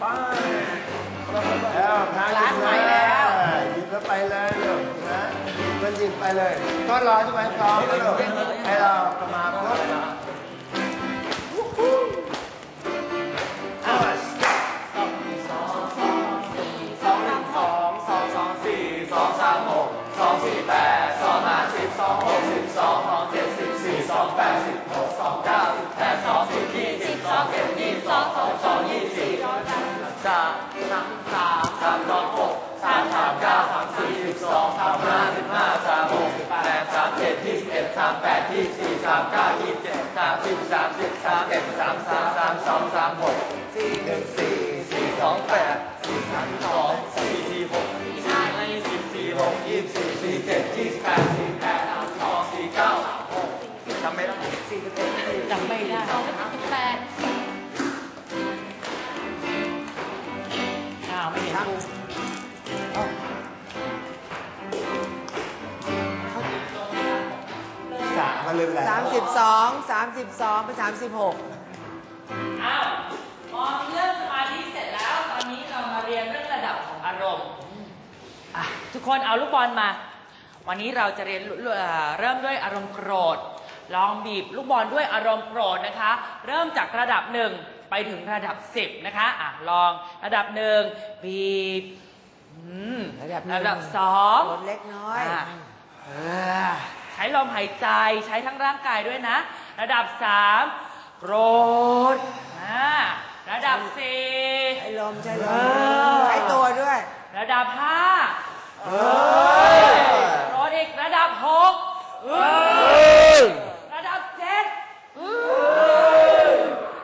ไปแล้วพาร้านใหม่แล้วหยิบแล้วไปเลยลูกนะหยิบมันหยิบไปเลยก็รอใช่ไหมพร้อมแล้วลูกให้เราประมาณปุ๊บอะสองหนึ่งสองสองสองสี่สองสามหกสองสี่แปดสองห้าสิบสองหกสิบสองสองเจ็ดสิบสี่สองแปดสิบ แปดยี่สี่สามเก้ายี่เจ็ดสามสิบสามสิบสามเอ็ดสามสามสามสองสามหกสี่หนึ่งสี่สี่สองแปดสี่สามสอง สามสิบสองสามสิบสองเป็นสามสิบหกอ้าวมองเรื่องสมาธิเสร็จแล้ว ตอนนี้เรามาเรียนเรื่องระดับของอารมณ์อะทุกคนเอาลูกบอลมา วันนี้เราจะเรียนเอ่อเริ่มด้วยอารมณ์โกรธ ลองบีบลูกบอลด้วยอารมณ์โกรธนะคะ เริ่มจากระดับหนึ่งไปถึงระดับสิบนะคะอะลองระดับหนึ่งบีบอืมระดับหนึ่งระดับสองลดเล็กน้อยะเออใช้ ลมหายใจใช้ทั้งร่างกายด้วยนะ ระดับสามโกรธอ่าระดับสี่ใช้ลมใช้ลเอมอใช้ตัวด้วย ระดับห้าเฮ้ยโกรธอีกระดับหกระดับเจ็ด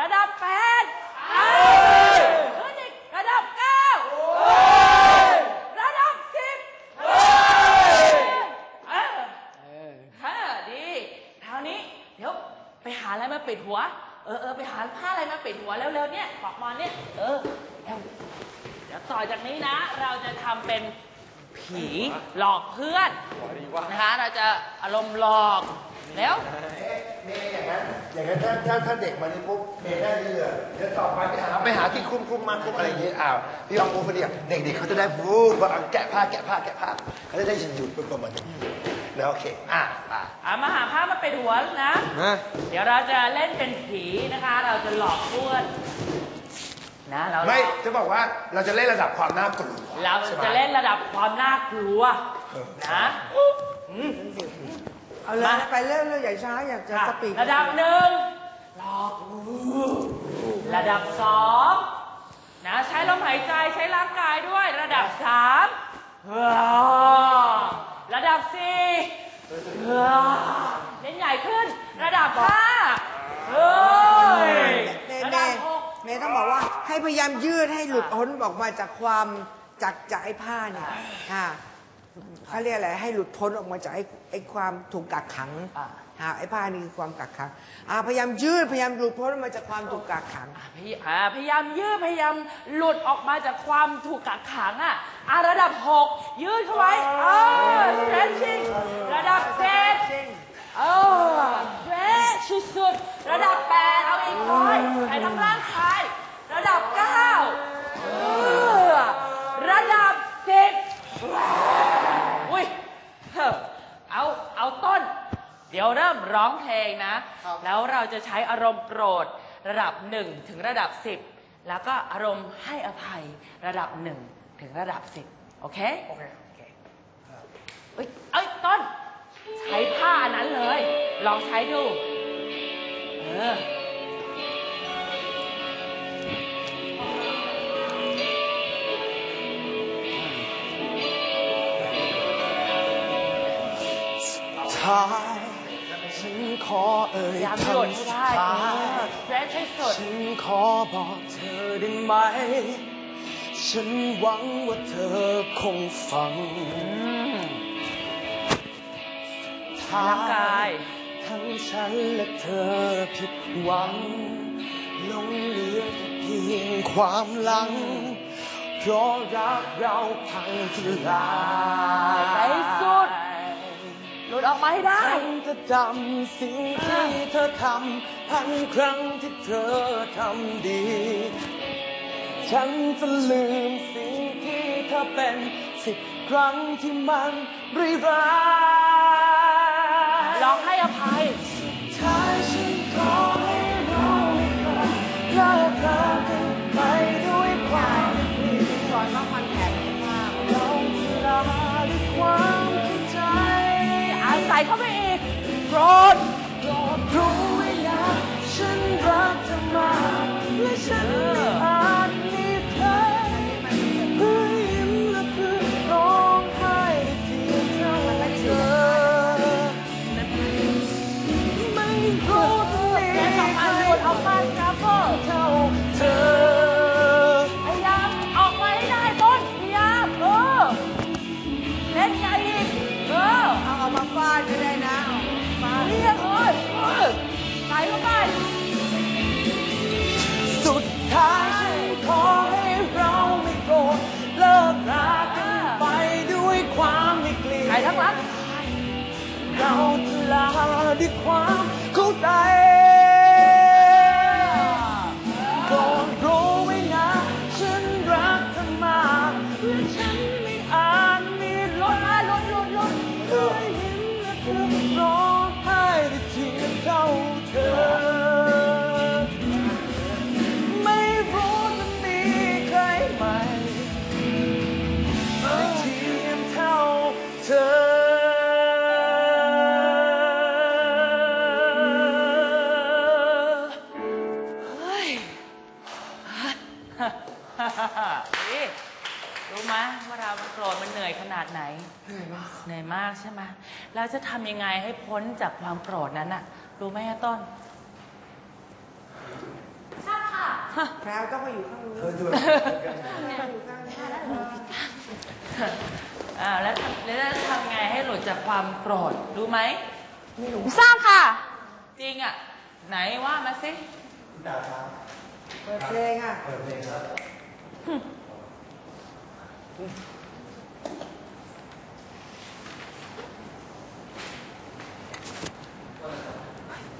ระดับแปดขึ้นอีกระดับเก้าระดับสิบเออ ค่ะดีคราวนี้ เดี๋ยวไปหาอะไรมา ปิดหัว เออเออไปหาผ้าอะไรมาปิดหัวเร็วๆเนี่ยปอกมาเนี่ย เออเร็วเดี๋ยวต่อจากนี้นะ เราจะทำเป็นผีหลอกเพื่อนนะคะ เราจะอารมณ์หลอกแล้วเมย์อย่างนั้นอย่างนั้นถ้าถ้าถ้าเด็กมานี่ปุ๊บเมย์ได้เลยเลยเดี๋ยวต่อไปไปหาไปหาที่คุ้มคุ้มมาคุ้มอะไรอย่างงี้อ้าวพี่ลองพูดไปดิเด็กๆเขาจะได้บู๊ว่าแกะผ้าแกะผ้าแกะผ้าเขาจะได้หยุดเป็นประมาณนี้แล้ว โอเค อะอะอะมาหาผ้ามาปิดหัวนะเดี๋ยวเราจะเล่นเป็นผีนะคะ เราจะหลอกเพื่อนนะเราไม่ จะบอกว่าเราจะเล่นระดับความน่ากลัวเราใช่ไหมจะเล่นระดับความน่ากลัวเออนะอืม เอาเลยมา ไปเรื่อยๆอย่าช้าอยากจะค่ะสปีดระดับหนึ่งหลอกระดับสองนะใช้ลมหายใจใช้ร่างกายด้วย ระดับสามเฮ้อ ระดับสี่เฮ้อเล่นใหญ่ขึ้น ระดับห้าเฮ้ย เมย์ระเมดับย์หกเมย์ต้องบอกว่าให้พยายามยืดให้หลุดพ้นออกมาจากความจากจากไอ้ผ้าเนี่ยอ่าเขาเรียกอะไรให้หลุดพ้นออกมาจากไอ้ไอ้ความถูกกักขัง อะอ่า ไอ้ผ้านี่คือความกักขังอ่าพยายามยืดพยายามหลุดพ้นออกมาจากความถูกกักขังพยอ่าพยายามยืดพยายามหลุดออกมาจากความถูกกักขังอะอะระดับหกยืดเข้าไว้เออ stretching ระดับเจ็ดเออ stretch สุดๆระดับแปดเอาอีกร้อยใช้ทั้งร่างกายระดับเก้าเออระดับสิบอุ้ยเฮ้อเอาเอาต้น เดี๋ยวเริ่มร้องเพลงนะแล้วเราจะใช้อารมณ์โกรธระดับ 1 ถึงระดับ 10 แล้วก็อารมณ์ให้อภัยระดับ 1 ถึงระดับ 10 โอเค โอเคโอเคเอ้ยเอ้ยต้น ใช้ผ้าอันนั้นเลย ลองใช้ดู เออท้ายฉัน ขอเอ่ยพยายามหยุดให้ได้เออแรงให้สุดฉันขอบอกเธอได้ไหม ฉันหวังว่าเธอคงฟังอืมร่างกาย ทั้งฉันและเธอผิดหวังหลงเหลือแต่เพียงความหลัง เพราะรักเราพังทลายไปสุด หลุดออกมาให้ได้ ฉันจะจำสิ่งที่เธอทำพันครั้งที่เธอทำดี ฉันจะลืมสิ่งที่เธอเป็นสิบครั้งที่มันร้ายร้ายร้องให้อภัยท้าย เข้าไปอีกโกรธาด้วย แล้วจะทำยังไงให้พ้นจากความโกรธนั้นน่ะรู้ไหมอะต้นใช่ค่ะแพรวต้องมาอยู่ข้างนู้นเธอด้วยอยู่ข้างนี้อ่าแล้วทำแล้วจะทำไงให้หลุดจากความโกรธรู้ไหมไม่รู้ทราบค่ะ จริงอะไหนว่ามาสิคุณดาครับเปิดเพลงอะ เปิดเพลงครับ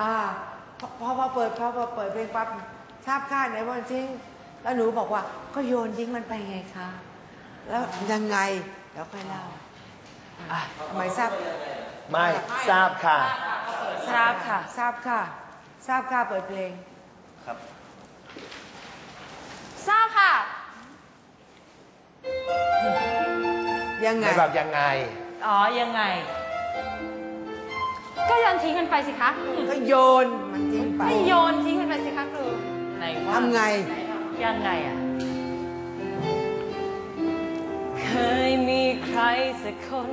อ่าพอพอพอเปิดพอพอเปิดเพลงปั๊บทราบค่าไหนวันทิ้งแล้วหนูบอกว่า ก็โยนทิ้งมันไปไงคะแล้วยังไงแล้วค่อยเล่าอะทำไมทราบไม่ทราบค่ะ ทราบค่ะ ทราบค่ะ ทราบค่ะเปิดเพลงครับ ทราบค่ะ ยังไง ไม่แบบยังไง อ๋อ ยังไง ก็โยนทิ้งมันไปสิคะก็โยนมันทิ้งไปให้โยนทิ้งมันไปสิคะครูไหนว่าทำไง ยังไงอะ เคยมีใครสักคน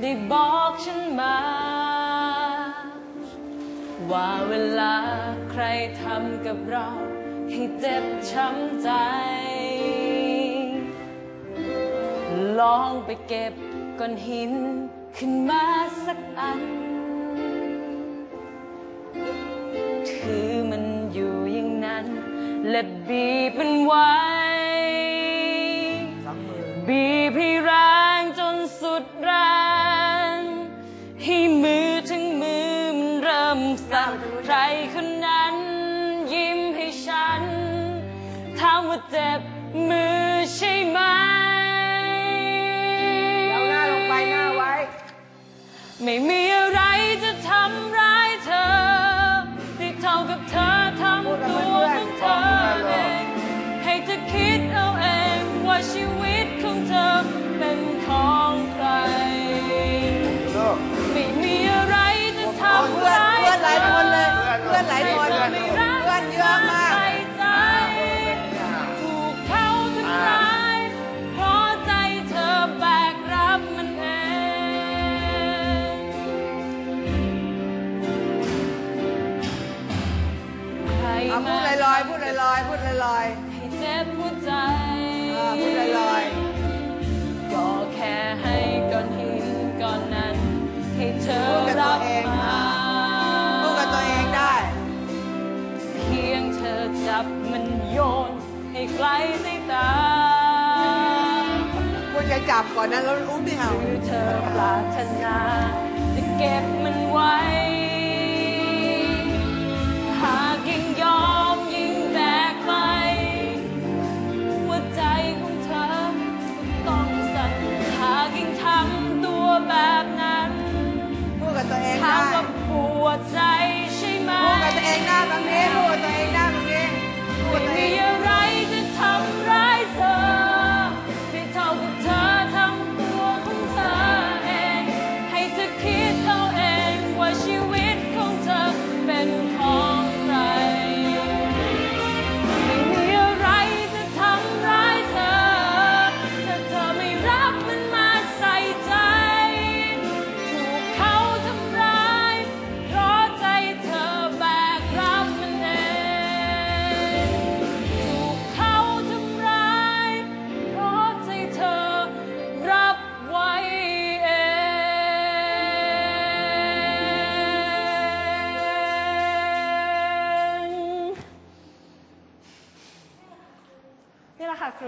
ได้บอกฉันมา ว่าเวลาใครทำกับเรา ให้เจ็บช้ำใจ ลองไปเก็บก้อนหินขึ้นมาสักอัน และบีบมันไว้ บีบให้แรงจนสุดแรง ให้มือทั้งมือมันเริ่มสั่นใครคนนั้น ยิ้มให้ฉันถามว่าเจ็บมือใช่ไหมเอาหน้าลงไปหน้าไว้ ไม่มี พูดลอยๆ พูดลอยๆ พูดลอยให้เจ็บหัวใจๆอ่าพูดลอยก็แค่ให้ก้อนหินก้อนนั้น ให้เธอพูดกับตัวรับเองมา ๆ พูดกับตัวเองได้ เพียงเธอจับมันโยน ให้ไกลสายตาควรจะจับก่อนนะแล้วอุ้มไม่เอา หรือเธอปรารถนา จะเก็บมันไว้ หา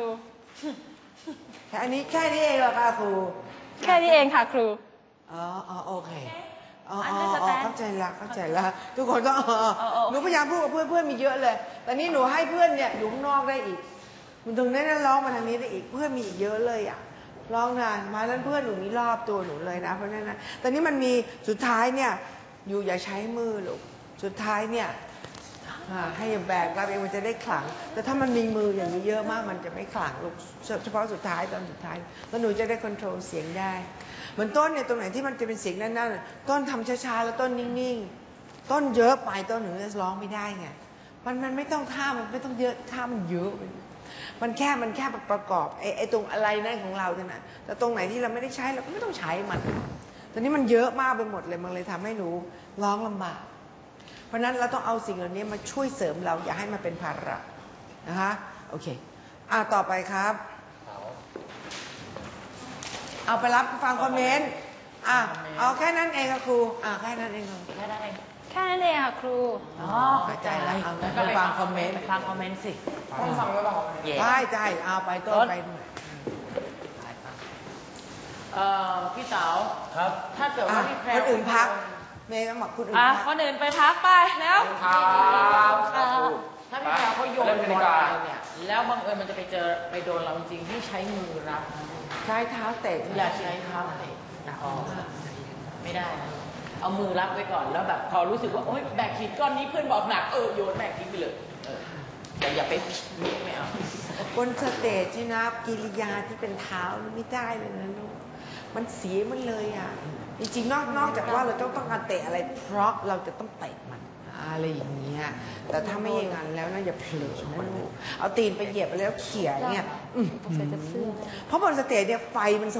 รูแค่นี้แค่นี้เองเหรอคะครู แค่นี้เองค่ะครู อ๋ออ๋อโอเค อ๋ออันอ๋อนี้สอ๋แตอนเข้าใจละเข้าใจละทุกคนต้องเออเออเออหนูพยายามพูดกับเพื่อนเพื่อนมีเยอะเลย แต่นี่หนูให้เพื่อนเนี่ยอยู่ข้างนอกได้อีกมันตรงนั้นร้องมาทางนี้ได้อีกเพื่อนมีอีกเยอะเลยอะร้องนานมาแล้วเพื่อนหนูนี่รอบตัวหนูเลยนะเพราะฉะนั้นนะแต่นี่มันมีสุดท้ายเนี่ยอยู่อย่าใช้มือลูกสุดท้ายเนี่ยอ่า ให้แบกรับเองมันจะได้ขลัง แต่ถ้ามันมีมืออย่างนี้เยอะมากมันจะไม่ขลังลูกเฉพาะสุดท้ายตอนสุดท้ายแล้วหนูจะได้ควบคุมเสียงได้เหมือนต้นเนี่ยตรงไหนที่มันจะเป็นเสียงนั่นๆต้นทำช้าๆแล้วต้นนิ่งๆ ต้นเยอะไปต้นหนูจะร้องไม่ได้ไงมันมันไม่ต้องท่ามันไม่ต้องเยอะท่ามันเยอะมันแค่มันแค่ประกอบไอ้ไอ้ตรงอะไรนั่นของเราเท่านั้นแต่ตรงไหนที่เราไม่ได้ใช้เราก็ไม่ต้องใช้มันตอนนี้มันเยอะมากไปหมดเลยมันเลยทำให้หนูร้องลำบาก เพราะฉะนั้นเราต้องเอาสิ่งเหล่านี้มาช่วยเสริมเราอย่าให้มันเป็นภาระนะคะโอเคอ่าต่อไปครับ เอาไปรับฟังคอมเมนต์อะเอาแค่นั้นเองค่ะครูอะแค่นั้นเองค่ะแค่นั้นเองแค่นั้นเองค่ะครูอ๋อเข้าใจแล้วเอางั้นไปฟังคอมเมนต์ไปฟังคอมเมนต์สิต้องฟังแล้วเปล่าเย่ได้ได้เอาไปต้นต้นไปเอ่อพี่เต๋าครับ ถ้าเกิดอะว่าพี่แพรคนอื่นพัก เมย์ก็บอกคนอื่นอะพักคนอื่นไปพักไปแล้ว ครับถ้าพี่แพรเขาโยนเล่นบกันดีอลกว่าไปเนี่ยแล้วบังเอิญมันจะไปเจอไปโดนเราจริงๆที่ใช้มือรับนะใช้เท้าเตะอย่าใช้เท้าเตะนะอ๋อไม่ได้นะเอามือรับไว้ก่อนแล้วแบบพอรู้สึกว่าโอ๊ยแบกหินก้อนนี้เพื่อนบอกหนักเออโยนแบกทิ้งไปเลยเออแต่อย่าไปมิกไม่เอาบนสเตจที่นะกิริยาที่เป็นเท้านี่ไม่ได้เลยนะลูกมันเสียมันเลยอะ จริงๆนอกนอกจากว่าเราต้องต้องการเตะอะไร เพราะเราจะต้องเตะมันอะไรอย่างเงี้ยแต่ถ้าไม่อย่างนั้นแล้วนะอย่าเผลอนะลูกเอาตีนไปเหยียบไปแล้วเขี่ยเนี่ยอื้อหือเพราะบนสเตจเนี่ยไฟมัน